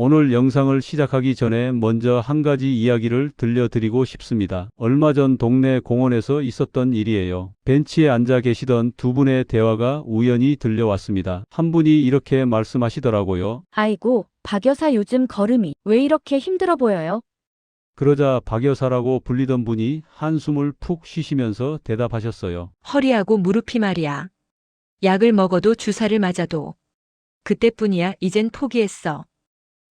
오늘 영상을 시작하기 전에 먼저 한 가지 이야기를 들려드리고 싶습니다. 얼마 전 동네 공원에서 있었던 일이에요. 벤치에 앉아 계시던 두 분의 대화가 우연히 들려왔습니다. 한 분이 이렇게 말씀하시더라고요. 아이고, 박 여사 요즘 걸음이 왜 이렇게 힘들어 보여요? 그러자 박 여사라고 불리던 분이 한숨을 푹 쉬시면서 대답하셨어요. 허리하고 무릎이 말이야. 약을 먹어도 주사를 맞아도. 그때뿐이야, 이젠 포기했어.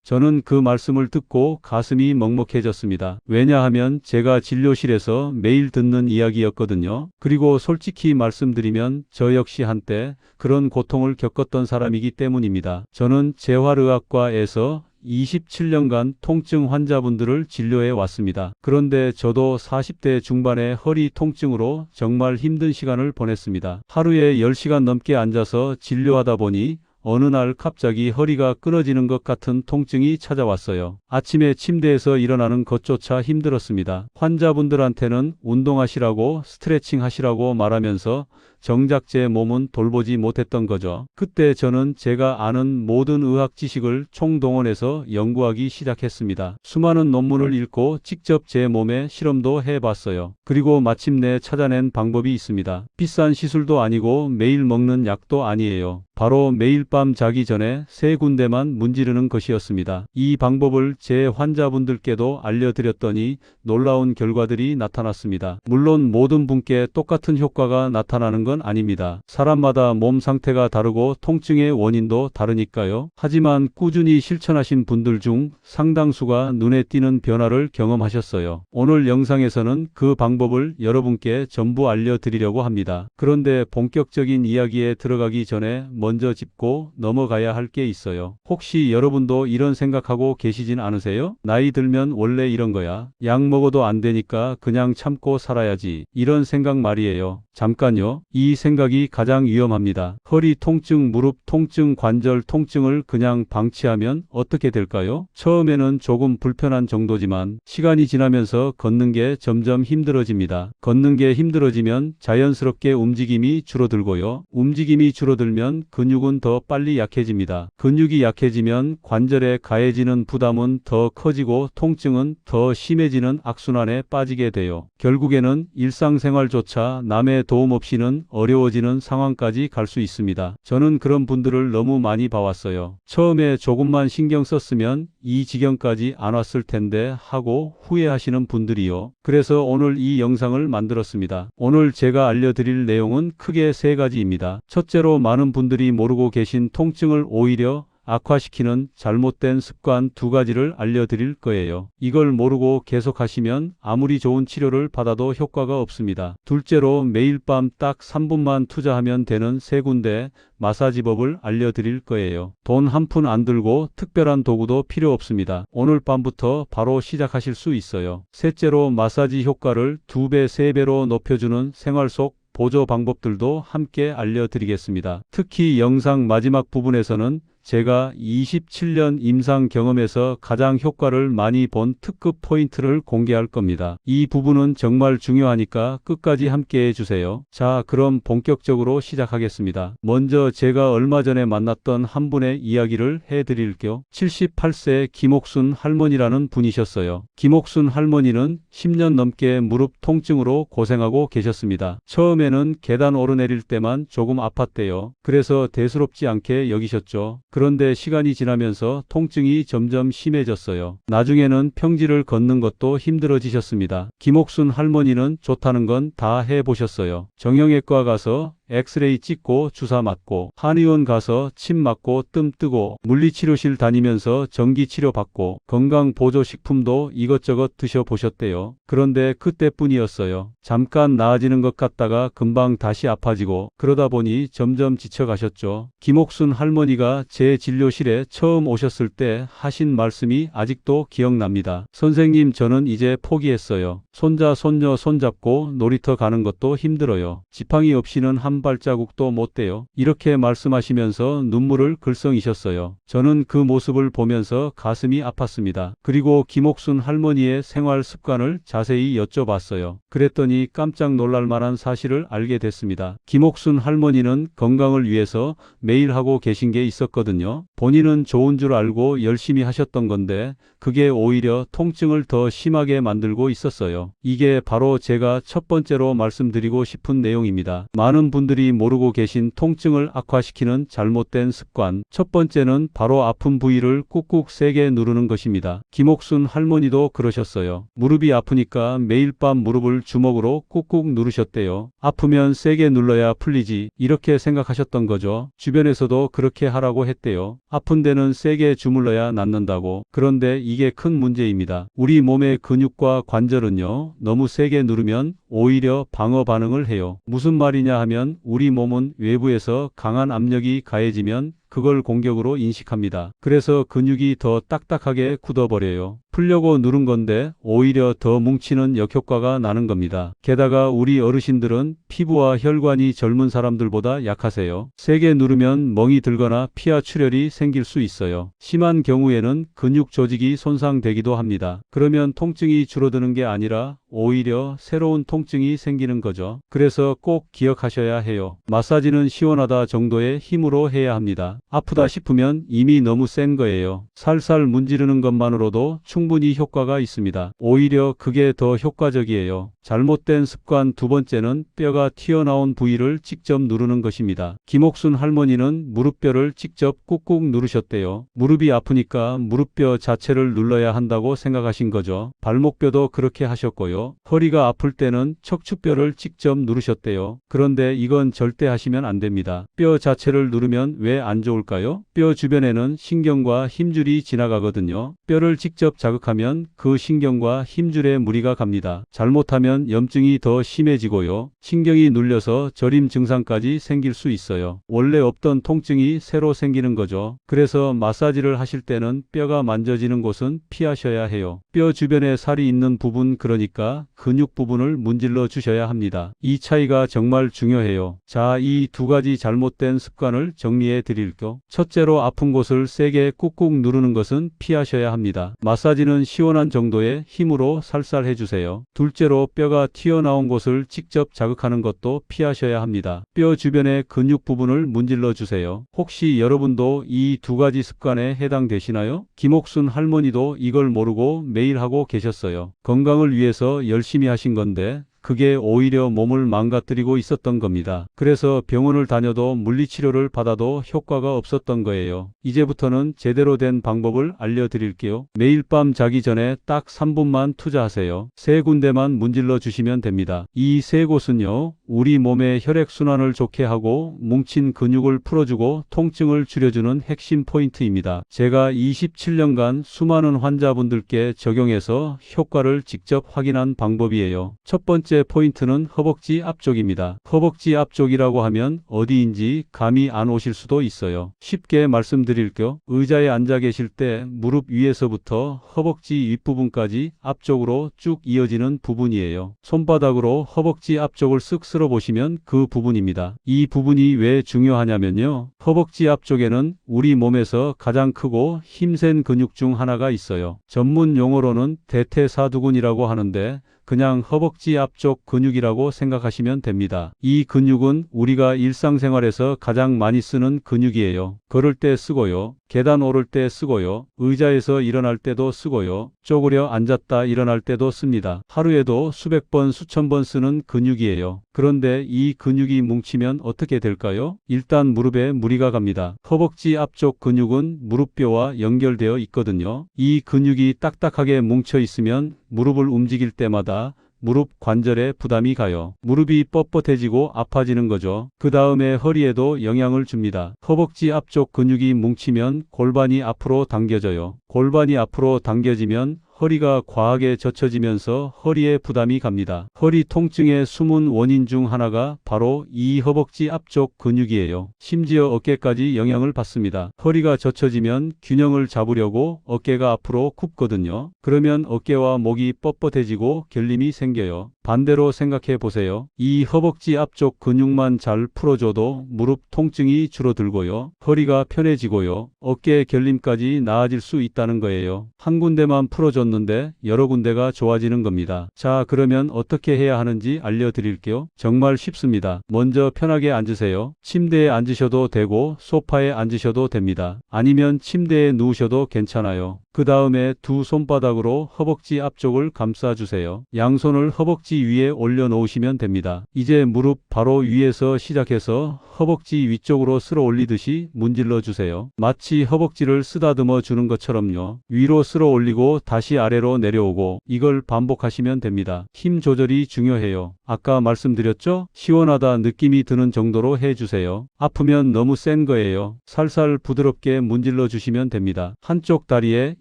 저는 그 말씀을 듣고 가슴이 먹먹해졌습니다. 왜냐하면 제가 진료실에서 매일 듣는 이야기였거든요. 그리고 솔직히 말씀드리면 저 역시 한때 그런 고통을 겪었던 사람이기 때문입니다. 저는 재활의학과에서 27년간 통증 환자분들을 진료해 왔습니다. 그런데 저도 40대 중반의 허리 통증으로 정말 힘든 시간을 보냈습니다. 하루에 10시간 넘게 앉아서 진료하다 보니 어느 날 갑자기 허리가 끊어지는 것 같은 통증이 찾아왔어요. 아침에 침대에서 일어나는 것조차 힘들었습니다. 환자분들한테는 운동하시라고 스트레칭 하시라고 말하면서 정작 제 몸은 돌보지 못했던 거죠. 그때 저는 제가 아는 모든 의학 지식을 총동원해서 연구하기 시작했습니다. 수많은 논문을 읽고 직접 제 몸에 실험도 해봤어요. 그리고 마침내 찾아낸 방법이 있습니다. 비싼 시술도 아니고 매일 먹는 약도 아니에요. 바로 매일 밤 자기 전에 세 군데만 문지르는 것이었습니다. 이 방법을 제 환자분들께도 알려드렸더니 놀라운 결과들이 나타났습니다. 물론 모든 분께 똑같은 효과가 나타나는 건 아닙니다. 사람마다 몸 상태가 다르고 통증의 원인도 다르니까요. 하지만 꾸준히 실천하신 분들 중 상당수가 눈에 띄는 변화를 경험하셨어요. 오늘 영상에서는 그 방법을 여러분께 전부 알려드리려고 합니다. 그런데 본격적인 이야기에 들어가기 전에 먼저 짚고 넘어가야 할 게 있어요. 혹시 여러분도 이런 생각하고 계시진 않으세요? 나이 들면 원래 이런 거야. 약 먹어도 안 되니까 그냥 참고 살아야지. 이런 생각 말이에요. 잠깐요. 이 생각이 가장 위험합니다. 허리 통증, 무릎 통증, 관절 통증을 그냥 방치하면 어떻게 될까요? 처음에는 조금 불편한 정도지만 시간이 지나면서 걷는 게 점점 힘들어집니다. 걷는 게 힘들어지면 자연스럽게 움직임이 줄어들고요. 움직임이 줄어들면 근육은 더 빨리 약해집니다. 근육이 약해지면 관절에 가해지는 부담은 더 커지고 통증은 더 심해지는 악순환에 빠지게 돼요. 결국에는 일상생활조차 남의 도움 없이는 어려워지는 상황까지 갈 수 있습니다. 저는 그런 분들을 너무 많이 봐왔어요. 처음에 조금만 신경 썼으면 이 지경까지 안 왔을 텐데 하고 후회하시는 분들이요. 그래서 오늘 이 영상을 만들었습니다. 오늘 제가 알려드릴 내용은 크게 세 가지입니다. 첫째로 많은 분들이 모르고 계신 통증을 오히려 악화시키는 잘못된 습관 두 가지를 알려드릴 거예요. 이걸 모르고 계속 하시면 아무리 좋은 치료를 받아도 효과가 없습니다. 둘째로 매일 밤 딱 3분만 투자하면 되는 세 군데 마사지법을 알려드릴 거예요. 돈 한 푼 안 들고 특별한 도구도 필요 없습니다. 오늘 밤부터 바로 시작하실 수 있어요. 셋째로 마사지 효과를 두 배, 세 배로 높여주는 생활 속 보조 방법들도 함께 알려드리겠습니다. 특히 영상 마지막 부분에서는 제가 27년 임상 경험에서 가장 효과를 많이 본 특급 포인트를 공개할 겁니다. 이 부분은 정말 중요하니까 끝까지 함께 해주세요. 자, 그럼 본격적으로 시작하겠습니다. 먼저 제가 얼마 전에 만났던 한 분의 이야기를 해드릴게요. 78세 김옥순 할머니라는 분이셨어요. 김옥순 할머니는 10년 넘게 무릎 통증으로 고생하고 계셨습니다. 처음에는 계단 오르내릴 때만 조금 아팠대요. 그래서 대수롭지 않게 여기셨죠. 그런데 시간이 지나면서 통증이 점점 심해졌어요. 나중에는 평지를 걷는 것도 힘들어지셨습니다. 김옥순 할머니는 좋다는 건 다 해보셨어요. 정형외과 가서 엑스레이 찍고 주사 맞고 한의원 가서 침 맞고 뜸 뜨고 물리치료실 다니면서 전기치료 받고 건강보조식품도 이것저것 드셔보셨대요. 그런데 그때뿐이었어요. 잠깐 나아지는 것 같다가 금방 다시 아파지고 그러다 보니 점점 지쳐가셨죠. 김옥순 할머니가 제 진료실에 처음 오셨을 때 하신 말씀이 아직도 기억납니다. 선생님 저는 이제 포기했어요. 손자 손녀 손잡고 놀이터 가는 것도 힘들어요. 지팡이 없이는 한한 발자국도 못 떼요. 이렇게 말씀하시면서 눈물을 글썽이셨어요. 저는 그 모습을 보면서 가슴이 아팠습니다. 그리고 김옥순 할머니의 생활 습관을 자세히 여쭤봤어요. 그랬더니 깜짝 놀랄 만한 사실을 알게 됐습니다. 김옥순 할머니는 건강을 위해서 매일 하고 계신 게 있었거든요. 본인은 좋은 줄 알고 열심히 하셨던 건데 그게 오히려 통증을 더 심하게 만들고 있었어요. 이게 바로 제가 첫 번째로 말씀드리고 싶은 내용입니다. 많은 분들 이 모르고 계신 통증을 악화시키는 잘못된 습관. 첫 번째는 바로 아픈 부위를 꾹꾹 세게 누르는 것입니다. 김옥순 할머니도 그러셨어요. 무릎이 아프니까 매일 밤 무릎을 주먹으로 꾹꾹 누르셨대요. 아프면 세게 눌러야 풀리지. 이렇게 생각하셨던 거죠. 주변에서도 그렇게 하라고 했대요. 아픈 데는 세게 주물러야 낫는다고. 그런데 이게 큰 문제입니다. 우리 몸의 근육과 관절은요, 너무 세게 누르면 오히려 방어 반응을 해요. 무슨 말이냐 하면 우리 몸은 외부에서 강한 압력이 가해지면 그걸 공격으로 인식합니다. 그래서 근육이 더 딱딱하게 굳어버려요. 풀려고 누른 건데 오히려 더 뭉치는 역효과가 나는 겁니다. 게다가 우리 어르신들은 피부와 혈관이 젊은 사람들보다 약하세요. 세게 누르면 멍이 들거나 피하 출혈이 생길 수 있어요. 심한 경우에는 근육 조직이 손상되기도 합니다. 그러면 통증이 줄어드는 게 아니라 오히려 새로운 통증이 생기는 거죠. 그래서 꼭 기억하셔야 해요. 마사지는 시원하다 정도의 힘으로 해야 합니다. 아프다 싶으면 이미 너무 센 거예요. 살살 문지르는 것만으로도 충분히 효과가 있습니다. 오히려 그게 더 효과적이에요. 잘못된 습관 두 번째는 뼈가 튀어나온 부위를 직접 누르는 것입니다. 김옥순 할머니는 무릎뼈를 직접 꾹꾹 누르셨대요. 무릎이 아프니까 무릎뼈 자체를 눌러야 한다고 생각하신 거죠. 발목뼈도 그렇게 하셨고요. 허리가 아플 때는 척추뼈를 직접 누르셨대요. 그런데 이건 절대 하시면 안 됩니다. 뼈 자체를 누르면 왜 안 좋을까요? 뼈 주변에는 신경과 힘줄이 지나가거든요. 뼈를 직접 자극하면 그 신경과 힘줄에 무리가 갑니다. 잘못하면 염증이 더 심해지고요. 신경이 눌려서 저림 증상까지 생길 수 있어요. 원래 없던 통증이 새로 생기는 거죠. 그래서 마사지를 하실 때는 뼈가 만져지는 곳은 피하셔야 해요. 뼈 주변에 살이 있는 부분 그러니까 근육 부분을 문질러 주셔야 합니다. 이 차이가 정말 중요해요. 자, 이 두 가지 잘못된 습관을 정리해 드릴게요. 첫째로 아픈 곳을 세게 꾹꾹 누르는 것은 피하셔야 합니다. 마사지는 시원한 정도의 힘으로 살살 해주세요. 둘째로 뼈가 튀어나온 곳을 직접 자극하는 것도 피하셔야 합니다. 뼈 주변의 근육 부분을 문질러 주세요. 혹시 여러분도 이 두 가지 습관에 해당되시나요? 김옥순 할머니도 이걸 모르고 매일 하고 계셨어요. 건강을 위해서 열심히 하신 건데 그게 오히려 몸을 망가뜨리고 있었던 겁니다. 그래서 병원을 다녀도 물리치료를 받아도 효과가 없었던 거예요. 이제부터는 제대로 된 방법을 알려드릴게요. 매일 밤 자기 전에 딱 3분만 투자하세요. 세 군데만 문질러 주시면 됩니다. 이 세 곳은요, 우리 몸의 혈액순환을 좋게 하고 뭉친 근육을 풀어주고 통증을 줄여주는 핵심 포인트입니다. 제가 27년간 수많은 환자분들께 적용해서 효과를 직접 확인한 방법이에요. 첫 번째 포인트는 허벅지 앞쪽입니다. 허벅지 앞쪽이라고 하면 어디인지 감이 안 오실 수도 있어요. 쉽게 말씀드릴게요. 의자에 앉아 계실 때 무릎 위에서부터 허벅지 윗부분까지 앞쪽으로 쭉 이어지는 부분이에요. 손바닥으로 허벅지 앞쪽을 쓱 쓸어 보시면 그 부분입니다. 이 부분이 왜 중요하냐면요. 허벅지 앞쪽에는 우리 몸에서 가장 크고 힘센 근육 중 하나가 있어요. 전문 용어로는 대퇴사두근이라고 하는데 그냥 허벅지 앞쪽 근육이라고 생각하시면 됩니다. 이 근육은 우리가 일상생활에서 가장 많이 쓰는 근육이에요. 걸을 때 쓰고요. 계단 오를 때 쓰고요. 의자에서 일어날 때도 쓰고요. 쪼그려 앉았다 일어날 때도 씁니다. 하루에도 수백 번, 수천 번 쓰는 근육이에요. 그런데 이 근육이 뭉치면 어떻게 될까요? 일단 무릎에 무리가 갑니다. 허벅지 앞쪽 근육은 무릎뼈와 연결되어 있거든요. 이 근육이 딱딱하게 뭉쳐 있으면 무릎을 움직일 때마다 무릎 관절에 부담이 가요. 무릎이 뻣뻣해지고 아파지는 거죠. 그 다음에 허리에도 영향을 줍니다. 허벅지 앞쪽 근육이 뭉치면 골반이 앞으로 당겨져요. 골반이 앞으로 당겨지면 허리가 과하게 젖혀지면서 허리에 부담이 갑니다. 허리 통증의 숨은 원인 중 하나가 바로 이 허벅지 앞쪽 근육이에요. 심지어 어깨까지 영향을 받습니다. 허리가 젖혀지면 균형을 잡으려고 어깨가 앞으로 굽거든요. 그러면 어깨와 목이 뻣뻣해지고 결림이 생겨요. 반대로 생각해 보세요. 이 허벅지 앞쪽 근육만 잘 풀어줘도 무릎 통증이 줄어들고요. 허리가 편해지고요. 어깨 결림까지 나아질 수 있다는 거예요. 한 군데만 풀어 줬는데 여러 군데가 좋아지는 겁니다. 자, 그러면 어떻게 해야 하는지 알려드릴게요. 정말 쉽습니다. 먼저 편하게 앉으세요. 침대에 앉으셔도 되고 소파에 앉으셔도 됩니다. 아니면 침대에 누우셔도 괜찮아요. 그 다음에 두 손바닥으로 허벅지 앞쪽을 감싸주세요. 양손을 허벅지 위에 올려놓으시면 됩니다. 이제 무릎 바로 위에서 시작해서 허벅지 위쪽으로 쓸어 올리듯이 문질러 주세요. 마치 허벅지를 쓰다듬어 주는 것처럼요. 위로 쓸어 올리고 다시 아래로 내려오고 이걸 반복하시면 됩니다. 힘 조절이 중요해요. 아까 말씀드렸죠? 시원하다 느낌이 드는 정도로 해주세요. 아프면 너무 센 거예요. 살살 부드럽게 문질러 주시면 됩니다. 한쪽 다리에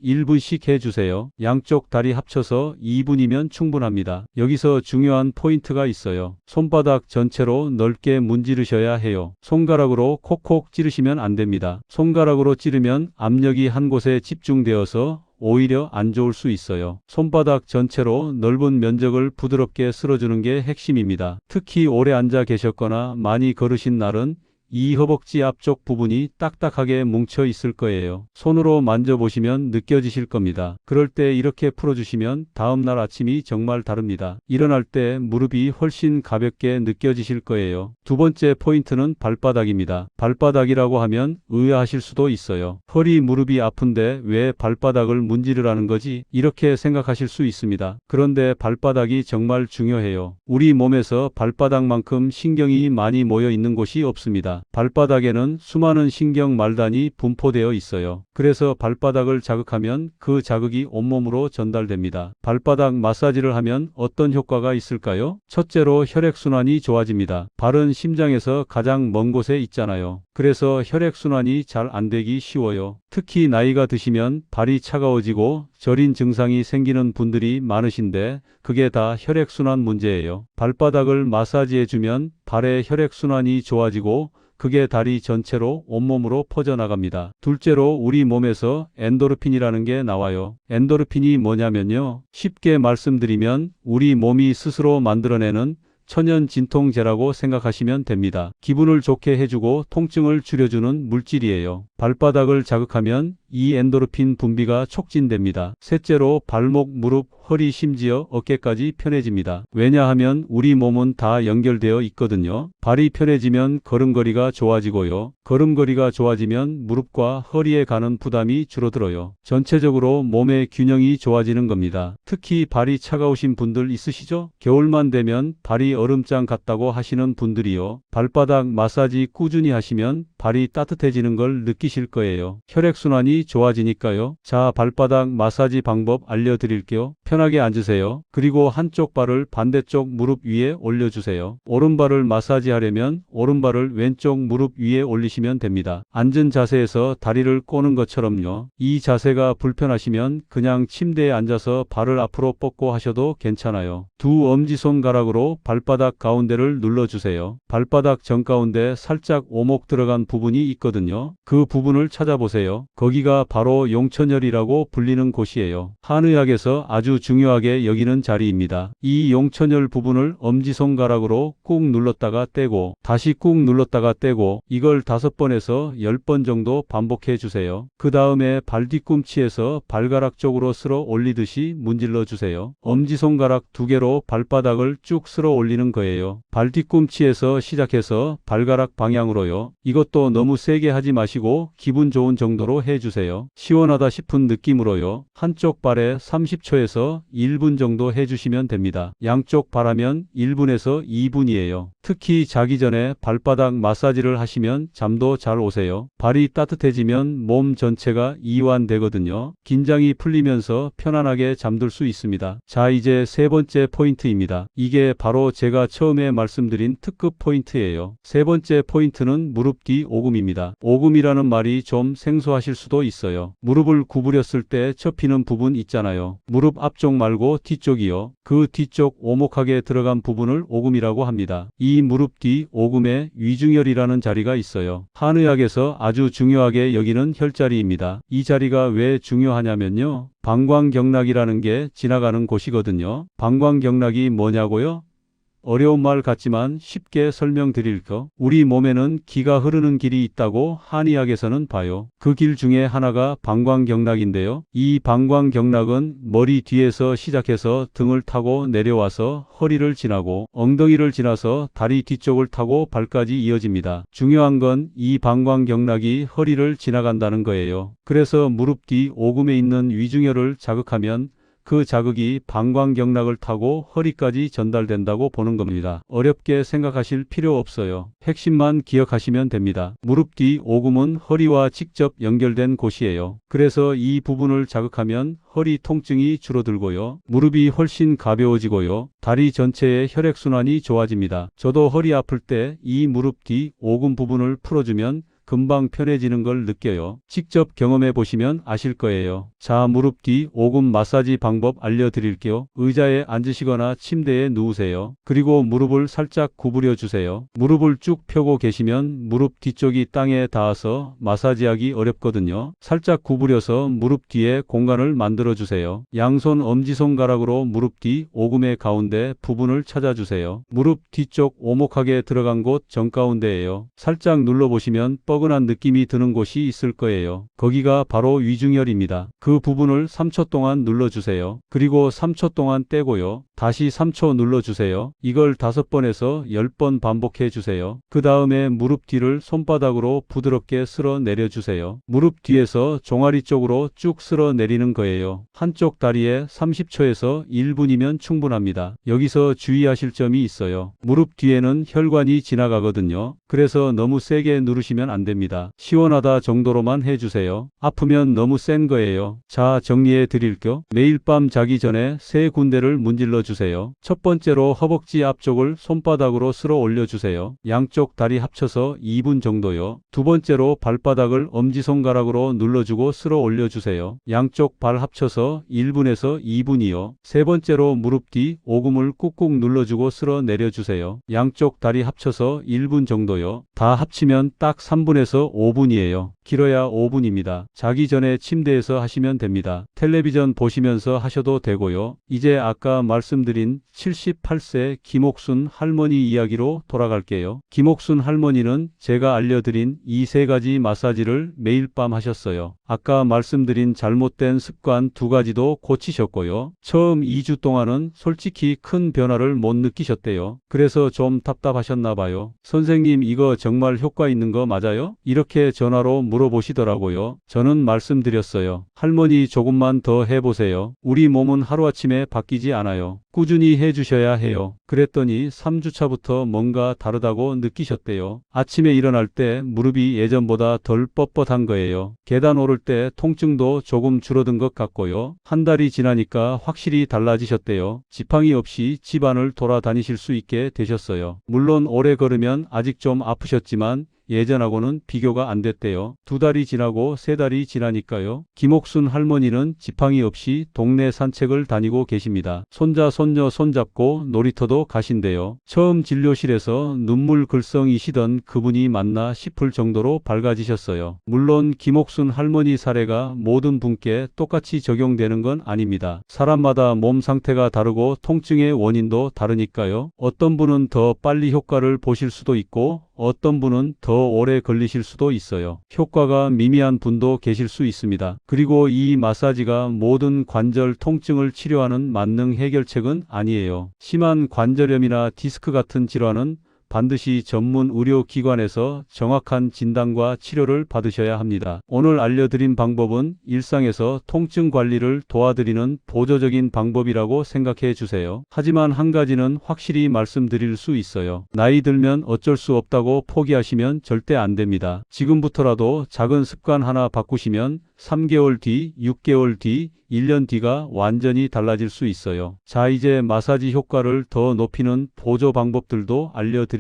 1분씩 해주세요. 양쪽 다리 합쳐서 2분이면 충분합니다. 여기서 중요한 포인트가 있어요. 손바닥 전체로 넓게 문지르셔야 해요. 손가락으로 콕콕 찌르시면 안 됩니다. 손가락으로 찌르면 압력이 한 곳에 집중되어서 오히려 안 좋을 수 있어요. 손바닥 전체로 넓은 면적을 부드럽게 쓸어주는 게 핵심입니다. 특히 오래 앉아 계셨거나 많이 걸으신 날은 이 허벅지 앞쪽 부분이 딱딱하게 뭉쳐 있을 거예요. 손으로 만져보시면 느껴지실 겁니다. 그럴 때 이렇게 풀어주시면 다음날 아침이 정말 다릅니다. 일어날 때 무릎이 훨씬 가볍게 느껴지실 거예요. 두 번째 포인트는 발바닥입니다. 발바닥이라고 하면 의아하실 수도 있어요. 허리 무릎이 아픈데 왜 발바닥을 문지르라는 거지? 이렇게 생각하실 수 있습니다. 그런데 발바닥이 정말 중요해요. 우리 몸에서 발바닥만큼 신경이 많이 모여 있는 곳이 없습니다. 발바닥에는 수많은 신경 말단이 분포되어 있어요. 그래서 발바닥을 자극하면 그 자극이 온몸으로 전달됩니다. 발바닥 마사지를 하면 어떤 효과가 있을까요? 첫째로 혈액순환이 좋아집니다. 발은 심장에서 가장 먼 곳에 있잖아요. 그래서 혈액순환이 잘 안 되기 쉬워요. 특히 나이가 드시면 발이 차가워지고 저린 증상이 생기는 분들이 많으신데 그게 다 혈액순환 문제예요. 발바닥을 마사지해주면 발의 혈액순환이 좋아지고 그게 다리 전체로 온몸으로 퍼져나갑니다. 둘째로 우리 몸에서 엔도르핀이라는 게 나와요. 엔도르핀이 뭐냐면요. 쉽게 말씀드리면 우리 몸이 스스로 만들어내는 천연 진통제라고 생각하시면 됩니다. 기분을 좋게 해주고 통증을 줄여주는 물질이에요. 발바닥을 자극하면 이 엔도르핀 분비가 촉진됩니다. 셋째로 발목, 무릎, 허리, 심지어 어깨까지 편해집니다. 왜냐하면 우리 몸은 다 연결되어 있거든요. 발이 편해지면 걸음걸이가 좋아지고요. 걸음걸이가 좋아지면 무릎과 허리에 가는 부담이 줄어들어요. 전체적으로 몸의 균형이 좋아지는 겁니다. 특히 발이 차가우신 분들 있으시죠? 겨울만 되면 발이 얼음장 같다고 하시는 분들이요. 발바닥 마사지 꾸준히 하시면 발이 따뜻해지는 걸 느끼실 거예요. 혈액순환이 좋아지니까요. 자, 발바닥 마사지 방법 알려드릴게요. 편하게 앉으세요. 그리고 한쪽 발을 반대쪽 무릎 위에 올려주세요. 오른발을 마사지하려면 오른발을 왼쪽 무릎 위에 올리시면 됩니다. 앉은 자세에서 다리를 꼬는 것처럼요. 이 자세가 불편하시면 그냥 침대에 앉아서 발을 앞으로 뻗고 하셔도 괜찮아요. 두 엄지손가락으로 발바닥 가운데를 눌러주세요. 발바닥 정가운데 살짝 오목 들어간 부분이 있거든요. 그 부분을 찾아보세요. 거기가 바로 용천혈이라고 불리는 곳이에요. 한의학에서 아주 중요하게 여기는 자리입니다. 이 용천혈 부분을 엄지손가락으로 꾹 눌렀다가 떼고 다시 꾹 눌렀다가 떼고 이걸 다섯 번에서 열 번 정도 반복해 주세요. 그 다음에 발 뒤꿈치에서 발가락 쪽으로 쓸어 올리듯이 문질러 주세요. 엄지손가락 두 개로 발바닥을 쭉 쓸어 올리 는 거예요. 발 뒤꿈치에서 시작해서 발가락 방향으로요. 이것도 너무 세게 하지 마시고 기분 좋은 정도로 해주세요. 시원하다 싶은 느낌으로요. 한쪽 발에 30초에서 1분 정도 해주시면 됩니다. 양쪽 발하면 1분에서 2분이에요. 특히 자기 전에 발바닥 마사지를 하시면 잠도 잘 오세요. 발이 따뜻해지면 몸 전체가 이완되거든요. 긴장이 풀리면서 편안하게 잠들 수 있습니다. 자, 이제 세 번째 포인트입니다. 이게 바로 제 제가 처음에 말씀드린 특급 포인트예요. 세 번째 포인트는 무릎 뒤 오금입니다. 오금이라는 말이 좀 생소하실 수도 있어요. 무릎을 구부렸을 때 접히는 부분 있잖아요. 무릎 앞쪽 말고 뒤쪽이요. 그 뒤쪽 오목하게 들어간 부분을 오금이라고 합니다. 이 무릎 뒤 오금에 위중혈이라는 자리가 있어요. 한의학에서 아주 중요하게 여기는 혈자리입니다. 이 자리가 왜 중요하냐면요. 방광경락이라는 게 지나가는 곳이거든요. 방광경락이 뭐냐고요? 어려운 말 같지만 쉽게 설명드릴 거. 우리 몸에는 기가 흐르는 길이 있다고 한의학에서는 봐요. 그 길 중에 하나가 방광경락인데요. 이 방광경락은 머리 뒤에서 시작해서 등을 타고 내려와서 허리를 지나고 엉덩이를 지나서 다리 뒤쪽을 타고 발까지 이어집니다. 중요한 건 이 방광경락이 허리를 지나간다는 거예요. 그래서 무릎 뒤 오금에 있는 위중혈을 자극하면 그 자극이 방광경락을 타고 허리까지 전달된다고 보는 겁니다. 어렵게 생각하실 필요 없어요. 핵심만 기억하시면 됩니다. 무릎 뒤 오금은 허리와 직접 연결된 곳이에요. 그래서 이 부분을 자극하면 허리 통증이 줄어들고요. 무릎이 훨씬 가벼워지고요. 다리 전체의 혈액순환이 좋아집니다. 저도 허리 아플 때 이 무릎 뒤 오금 부분을 풀어주면 금방 편해지는 걸 느껴요. 직접 경험해 보시면 아실 거예요. 자, 무릎 뒤 오금 마사지 방법 알려드릴게요. 의자에 앉으시거나 침대에 누우세요. 그리고 무릎을 살짝 구부려 주세요. 무릎을 쭉 펴고 계시면 무릎 뒤쪽이 땅에 닿아서 마사지하기 어렵거든요. 살짝 구부려서 무릎 뒤에 공간을 만들어 주세요. 양손 엄지손가락으로 무릎 뒤 오금의 가운데 부분을 찾아주세요. 무릎 뒤쪽 오목하게 들어간 곳 정가운데예요. 살짝 눌러보시면 뻐근한 느낌이 드는 곳이 있을 거예요. 거기가 바로 위중혈입니다. 그 부분을 3초 동안 눌러주세요. 그리고 3초 동안 떼고요. 다시 3초 눌러주세요. 이걸 5번에서 10번 반복해 주세요. 그 다음에 무릎 뒤를 손바닥으로 부드럽게 쓸어 내려주세요. 무릎 뒤에서 종아리 쪽으로 쭉 쓸어 내리는 거예요. 한쪽 다리에 30초에서 1분이면 충분합니다. 여기서 주의하실 점이 있어요. 무릎 뒤에는 혈관이 지나가거든요. 그래서 너무 세게 누르시면 안 됩니다. 시원하다 정도로만 해주세요. 아프면 너무 센 거예요. 자, 정리해 드릴게요. 매일 밤 자기 전에 세 군데를 문질러 주세요. 첫 번째로 허벅지 앞쪽을 손바닥으로 쓸어 올려주세요. 양쪽 다리 합쳐서 2분 정도요. 두 번째로 발바닥을 엄지손가락으로 눌러주고 쓸어 올려주세요. 양쪽 발 합쳐서 1분에서 2분이요. 세 번째로 무릎 뒤 오금을 꾹꾹 눌러주고 쓸어 내려주세요. 양쪽 다리 합쳐서 1분 정도요. 다 합치면 딱 3분 에서 5분이에요. 길어야 5분입니다. 자기 전에 침대에서 하시면 됩니다. 텔레비전 보시면서 하셔도 되고요. 이제 아까 말씀드린 78세 김옥순 할머니 이야기로 돌아갈게요. 김옥순 할머니는 제가 알려드린 이 세 가지 마사지를 매일 밤 하셨어요. 아까 말씀드린 잘못된 습관 두 가지도 고치셨고요. 처음 2주 동안은 솔직히 큰 변화를 못 느끼셨대요. 그래서 좀 답답하셨나 봐요. 선생님 이거 정말 효과 있는 거 맞아요? 이렇게 전화로 물 어보시더라고요. 저는 말씀드렸어요. 할머니 조금만 더 해보세요. 우리 몸은 하루아침에 바뀌지 않아요. 꾸준히 해주셔야 해요. 그랬더니 3주차부터 뭔가 다르다고 느끼셨대요. 아침에 일어날 때 무릎이 예전보다 덜 뻣뻣한 거예요. 계단 오를 때 통증도 조금 줄어든 것 같고요. 한 달이 지나니까 확실히 달라지셨대요. 지팡이 없이 집안을 돌아다니실 수 있게 되셨어요. 물론 오래 걸으면 아직 좀 아프셨지만 예전하고는 비교가 안 됐대요. 두 달이 지나고 세 달이 지나니까요. 김옥순 할머니는 지팡이 없이 동네 산책을 다니고 계십니다. 손자 손녀 손잡고 놀이터도 가신대요. 처음 진료실에서 눈물 글썽이시던 그분이 맞나 싶을 정도로 밝아지셨어요. 물론 김옥순 할머니 사례가 모든 분께 똑같이 적용되는 건 아닙니다. 사람마다 몸 상태가 다르고 통증의 원인도 다르니까요. 어떤 분은 더 빨리 효과를 보실 수도 있고 어떤 분은 더 오래 걸리실 수도 있어요. 효과가 미미한 분도 계실 수 있습니다. 그리고 이 마사지가 모든 관절 통증을 치료하는 만능 해결책은 아니에요. 심한 관절염이나 디스크 같은 질환은 반드시 전문 의료기관에서 정확한 진단과 치료를 받으셔야 합니다. 오늘 알려드린 방법은 일상에서 통증 관리를 도와드리는 보조적인 방법이라고 생각해 주세요. 하지만 한 가지는 확실히 말씀드릴 수 있어요. 나이 들면 어쩔 수 없다고 포기하시면 절대 안 됩니다. 지금부터라도 작은 습관 하나 바꾸시면 3개월 뒤, 6개월 뒤, 1년 뒤가 완전히 달라질 수 있어요. 자, 이제 마사지 효과를 더 높이는 보조 방법들도 알려드릴게요.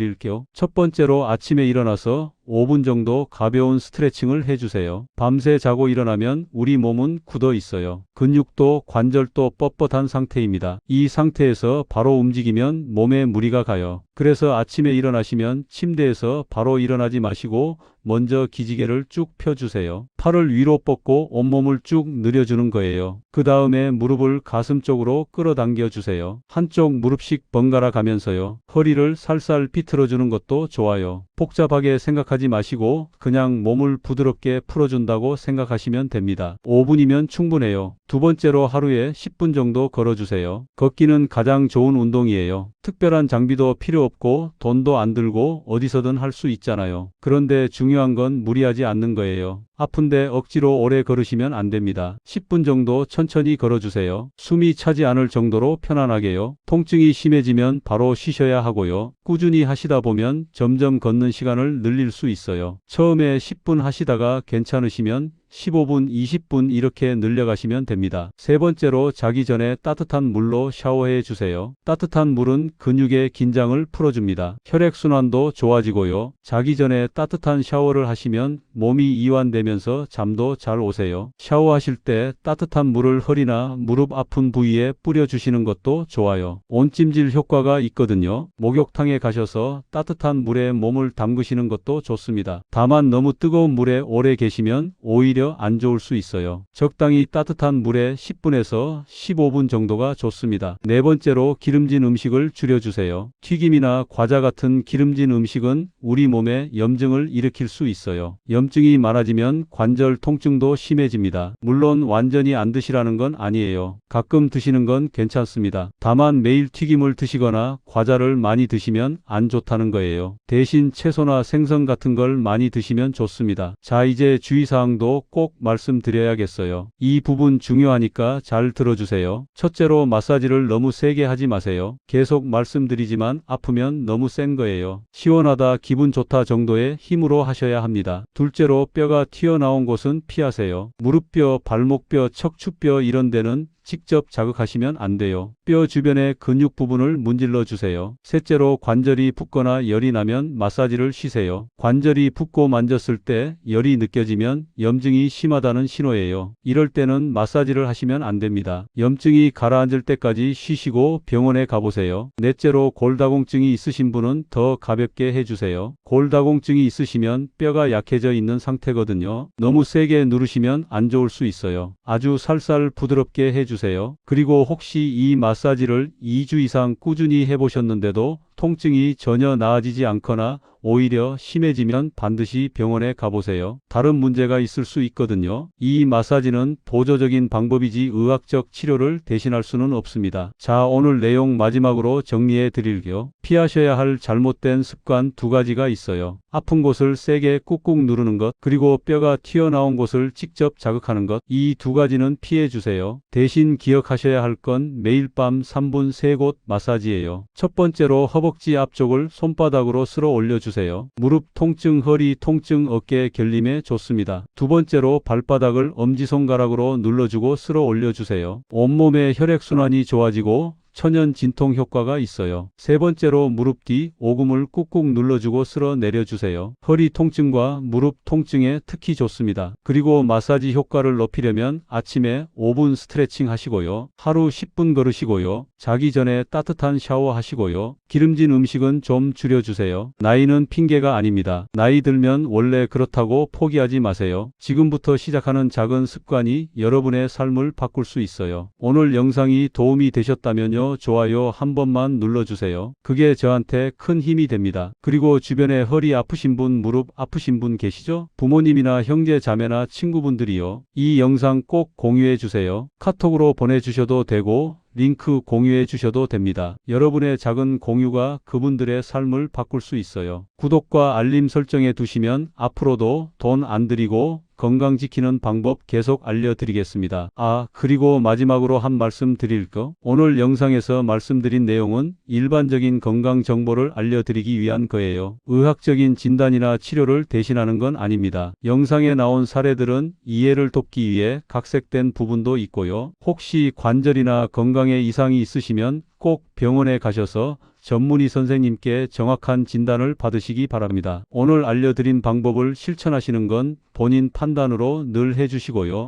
첫 번째로 아침에 일어나서 5분 정도 가벼운 스트레칭을 해주세요. 밤새 자고 일어나면 우리 몸은 굳어 있어요. 근육도 관절도 뻣뻣한 상태입니다. 이 상태에서 바로 움직이면 몸에 무리가 가요. 그래서 아침에 일어나시면 침대에서 바로 일어나지 마시고 먼저 기지개를 쭉 펴주세요. 팔을 위로 뻗고 온몸을 쭉 늘려주는 거예요. 그 다음에 무릎을 가슴 쪽으로 끌어당겨 주세요. 한쪽 무릎씩 번갈아 가면서요. 허리를 살살 비틀어 주는 것도 좋아요. 복잡하게 생각하지 마시고 그냥 몸을 부드럽게 풀어준다고 생각하시면 됩니다. 5분이면 충분해요. 두 번째로 하루에 10분 정도 걸어주세요. 걷기는 가장 좋은 운동이에요. 특별한 장비도 필요 없고 돈도 안 들고 어디서든 할 수 있잖아요. 그런데 중요한 건 무리하지 않는 거예요. 아픈데 억지로 오래 걸으시면 안 됩니다. 10분 정도 천천히 걸어주세요. 숨이 차지 않을 정도로 편안하게요. 통증이 심해지면 바로 쉬셔야 하고요. 꾸준히 하시다 보면 점점 걷는 시간을 늘릴 수 있어요. 처음에 10분 하시다가 괜찮으시면 15분, 20분 이렇게 늘려가시면 됩니다. 세 번째로 자기 전에 따뜻한 물로 샤워해 주세요. 따뜻한 물은 근육의 긴장을 풀어줍니다. 혈액순환도 좋아지고요. 자기 전에 따뜻한 샤워를 하시면 몸이 이완되면서 잠도 잘 오세요. 샤워하실 때 따뜻한 물을 허리나 무릎 아픈 부위에 뿌려주시는 것도 좋아요. 온찜질 효과가 있거든요. 목욕탕에 가셔서 따뜻한 물에 몸을 담그시는 것도 좋습니다. 다만 너무 뜨거운 물에 오래 계시면 오히려 안 좋을 수 있어요. 적당히 따뜻한 물에 10분에서 15분 정도가 좋습니다. 네 번째로 기름진 음식을 줄여주세요. 튀김이나 과자 같은 기름진 음식은 우리 몸에 염증을 일으킬 수 있어요. 염증이 많아지면 관절 통증도 심해집니다. 물론 완전히 안 드시라는 건 아니에요. 가끔 드시는 건 괜찮습니다. 다만 매일 튀김을 드시거나 과자를 많이 드시면 안 좋다는 거예요. 대신 채소나 생선 같은 걸 많이 드시면 좋습니다. 자, 이제 주의사항도 꼭 말씀드려야겠어요. 이 부분 중요하니까 잘 들어주세요. 첫째로 마사지를 너무 세게 하지 마세요. 계속 말씀드리지만 아프면 너무 센 거예요. 시원하다 기분 좋다 정도의 힘으로 하셔야 합니다. 둘째로 뼈가 튀어나온 곳은 피하세요. 무릎뼈, 발목뼈, 척추뼈 이런 데는 직접 자극하시면 안 돼요. 뼈 주변의 근육 부분을 문질러 주세요. 셋째로 관절이 붓거나 열이 나면 마사지를 쉬세요. 관절이 붓고 만졌을 때 열이 느껴지면 염증이 심하다는 신호예요. 이럴 때는 마사지를 하시면 안 됩니다. 염증이 가라앉을 때까지 쉬시고 병원에 가보세요. 넷째로 골다공증이 있으신 분은 더 가볍게 해주세요. 골다공증이 있으시면 뼈가 약해져 있는 상태거든요. 너무 세게 누르시면 안 좋을 수 있어요. 아주 살살 부드럽게 해주세요. 그리고 혹시 이 마사지를 2주 이상 꾸준히 해보셨는데도 통증이 전혀 나아지지 않거나 오히려 심해지면 반드시 병원에 가보세요. 다른 문제가 있을 수 있거든요. 이 마사지는 보조적인 방법이지 의학적 치료를 대신할 수는 없습니다. 자, 오늘 내용 마지막으로 정리해 드릴게요. 피하셔야 할 잘못된 습관 두 가지가 있어요. 아픈 곳을 세게 꾹꾹 누르는 것, 그리고 뼈가 튀어나온 곳을 직접 자극하는 것, 이 두 가지는 피해 주세요. 대신 기억하셔야 할 건 매일 밤 3분 3곳 마사지예요. 첫 번째로 허벅지 앞쪽을 손바닥으로 쓸어 올려주세요. 무릎 통증, 허리 통증, 어깨 결림에 좋습니다. 두 번째로 발바닥을 엄지손가락으로 눌러주고 쓸어 올려주세요. 온몸의 혈액순환이 좋아지고 천연 진통 효과가 있어요. 세 번째로 무릎 뒤 오금을 꾹꾹 눌러주고 쓸어 내려주세요. 허리 통증과 무릎 통증에 특히 좋습니다. 그리고 마사지 효과를 높이려면 아침에 5분 스트레칭 하시고요. 하루 10분 걸으시고요. 자기 전에 따뜻한 샤워 하시고요. 기름진 음식은 좀 줄여주세요. 나이는 핑계가 아닙니다. 나이 들면 원래 그렇다고 포기하지 마세요. 지금부터 시작하는 작은 습관이 여러분의 삶을 바꿀 수 있어요. 오늘 영상이 도움이 되셨다면요. 좋아요 한 번만 눌러주세요. 그게 저한테 큰 힘이 됩니다. 그리고 주변에 허리 아프신 분, 무릎 아프신 분 계시죠? 부모님이나 형제 자매나 친구분들이요. 이 영상 꼭 공유해 주세요. 카톡으로 보내주셔도 되고 링크 공유해 주셔도 됩니다. 여러분의 작은 공유가 그분들의 삶을 바꿀 수 있어요. 구독과 알림 설정해 두시면 앞으로도 돈 안 들이고 건강 지키는 방법 계속 알려드리겠습니다. 아, 그리고 마지막으로 한 말씀 드릴 거. 오늘 영상에서 말씀드린 내용은 일반적인 건강 정보를 알려드리기 위한 거예요. 의학적인 진단이나 치료를 대신하는 건 아닙니다. 영상에 나온 사례들은 이해를 돕기 위해 각색된 부분도 있고요. 혹시 관절이나 건강에 이상이 있으시면 꼭 병원에 가셔서 전문의 선생님께 정확한 진단을 받으시기 바랍니다. 오늘 알려드린 방법을 실천하시는 건 본인 판단으로 늘 해주시고요.